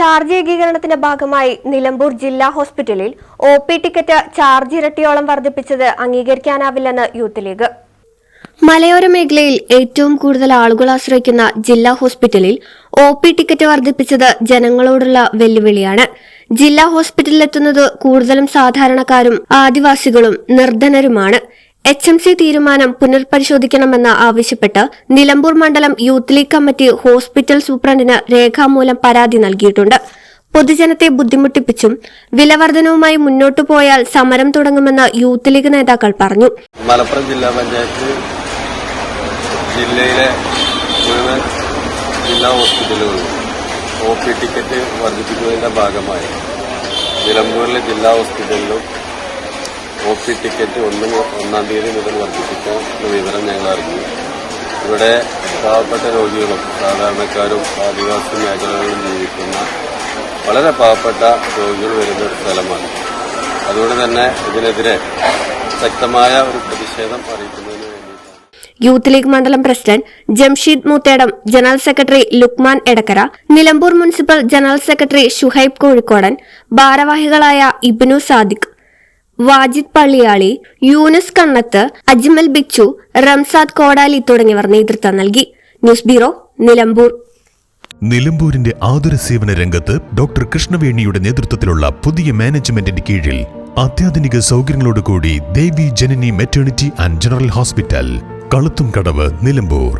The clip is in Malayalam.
ചാർജ് ഏകീകരണത്തിന്റെ ഭാഗമായി നിലമ്പൂർ ജില്ലാ ഹോസ്പിറ്റലിൽ ഒ പി ടിക്കറ്റ് ചാർജ് ഇരട്ടിയോളം വർദ്ധിപ്പിച്ചത് അംഗീകരിക്കാനാവില്ലെന്ന് യൂത്ത് ലീഗ്. മലയോര മേഖലയിൽ ഏറ്റവും കൂടുതൽ ആളുകൾ ആശ്രയിക്കുന്ന ജില്ലാ ഹോസ്പിറ്റലിൽ ഒ പി ടിക്കറ്റ് വർദ്ധിപ്പിച്ചത് ജനങ്ങളോടുള്ള വെല്ലുവിളിയാണ്. ജില്ലാ ഹോസ്പിറ്റലിലെത്തുന്നത് കൂടുതലും സാധാരണക്കാരും ആദിവാസികളും നിർധനരുമാണ്. എച്ച് എം സി തീരുമാനം പുനർപരിശോധിക്കണമെന്ന് ആവശ്യപ്പെട്ട് നിലമ്പൂർ മണ്ഡലം യൂത്ത് ലീഗ് കമ്മിറ്റി ഹോസ്പിറ്റൽ സൂപ്രണ്ടിന് രേഖാമൂലം പരാതി നൽകിയിട്ടുണ്ട്. പൊതുജനത്തെ ബുദ്ധിമുട്ടിപ്പിച്ചും വിലവർധനവുമായി മുന്നോട്ടു പോയാൽ സമരം തുടങ്ങുമെന്ന് യൂത്ത് ലീഗ് നേതാക്കൾ പറഞ്ഞു. മലപ്പുറം ജില്ലാ പഞ്ചായത്ത് ജില്ലയിലെ മുഴുവൻ ജില്ലാ ഹോസ്പിറ്റലുകളിലും ഒ പി ടിക്കറ്റ് വർദ്ധിപ്പിക്കുന്നതിന്റെ ഭാഗമായി നിലമ്പൂരിലെ ജില്ലാ ഹോസ്പിറ്റലിലും ഒ പി ടിക്കറ്റ് ഒന്ന് ഒന്നാം തീയതി മുതൽ വർദ്ധിപ്പിക്കാം എന്ന വിവരം ഞങ്ങൾ അറിഞ്ഞു. ഇവിടെ പാവപ്പെട്ട രോഗികളും സാധാരണക്കാരും ആദിവാസി മേഖലകളിലും ജീവിക്കുന്ന വളരെ പാവപ്പെട്ട രോഗികൾ വരുന്ന ഒരു സ്ഥലമാണ്. അതുകൊണ്ട് തന്നെ ഇതിനെതിരെ ശക്തമായ ഒരു പ്രതിഷേധം അറിയിക്കുന്നതിന് യൂത്ത് ലീഗ് മണ്ഡലം president Jamsheed Moothedam general secretary Lukman Edakkara Nilambur municipal general secretary Shuhaib Kozhikodan ഭാരവാഹികളായ ഇബ്നു സാദിഖ് വാജിദ് പള്ളിയാളി യൂനസ് കണ്ണത്ത് അജ്മൽ ബിച്ചു റംസാദ് കോടാലി തുടങ്ങിയവർ നേതൃത്വം നൽകി. News bureau Nilambur. നിലമ്പൂരിന്റെ ആതുര സേവന രംഗത്ത് ഡോക്ടർ കൃഷ്ണവേണിയുടെ നേതൃത്വത്തിലുള്ള പുതിയ മാനേജ്മെന്റിന്റെ കീഴിൽ അത്യാധുനിക സൗകര്യങ്ങളോടുകൂടി Devi Janani maternity and general hospital കളുത്തും കടവ് നിലമ്പൂർ.